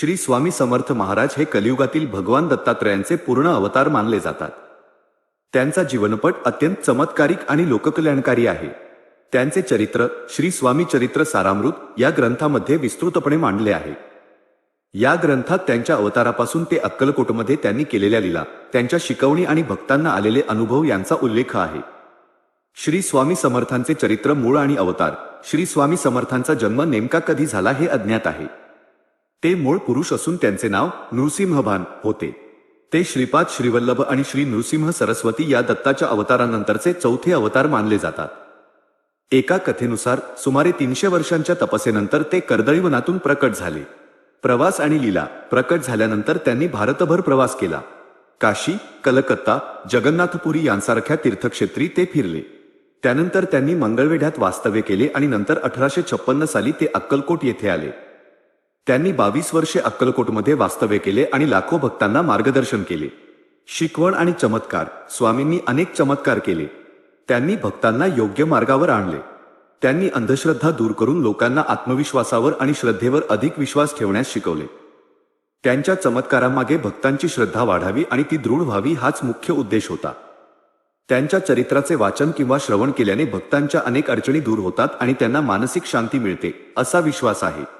श्री स्वामी समर्थ महाराज हे कलियुगातील भगवान दत्तात्रयांचे पूर्ण अवतार मानले जातात. त्यांचा जीवनपट अत्यंत चमत्कारिक आणि लोककल्याणकारी आहे. त्यांचे चरित्र श्री स्वामी चरित्र सारामृत या ग्रंथामध्ये विस्तृतपणे मांडले आहे. या ग्रंथात त्यांच्या अवतारापासून ते अक्कलकोटमध्ये त्यांनी केलेल्या लीला त्यांच्या शिकवणी आणि भक्तांना आलेले अनुभव यांचा उल्लेख आहे. श्री स्वामी समर्थांचे चरित्र मूळ आणि अवतार श्री स्वामी समर्थांचा जन्म नेमका कधी झाला हे अज्ञात आहे. ते मूळ पुरुष असून त्यांचे नाव नृसिंहभान होते. ते श्रीपाद श्रीवल्लभ आणि श्री नृसिंह सरस्वती या दत्ताच्या अवतारानंतरचे चौथे अवतार मानले जातात. एका कथेनुसार सुमारे तीनशे वर्षांच्या तपसेनंतर ते कर्दळीवनातून प्रकट झाले. प्रवास आणि लीला प्रकट झाल्यानंतर त्यांनी भारतभर प्रवास केला. काशी कलकत्ता जगन्नाथपुरी यांसारख्या तीर्थक्षेत्री ते फिरले. त्यानंतर त्यांनी मंगळवेढ्यात वास्तव्य केले आणि नंतर अठराशे छप्पन्न साली ते अक्कलकोट येथे आले. त्यांनी बावीस वर्षे अक्कलकोटमध्ये वास्तव्य केले आणि लाखो भक्तांना मार्गदर्शन केले. शिकवण आणि चमत्कार स्वामींनी अनेक चमत्कार केले. त्यांनी भक्तांना योग्य मार्गावर आणले. त्यांनी अंधश्रद्धा दूर करून लोकांना आत्मविश्वासावर आणि श्रद्धेवर अधिक विश्वास ठेवण्यास शिकवले. त्यांच्या चमत्कारामागे भक्तांची श्रद्धा वाढावी आणि ती दृढ व्हावी हाच मुख्य उद्देश होता. त्यांच्या चरित्राचे वाचन किंवा श्रवण केल्याने भक्तांच्या अनेक अडचणी दूर होतात आणि त्यांना मानसिक शांती मिळते असा विश्वास आहे.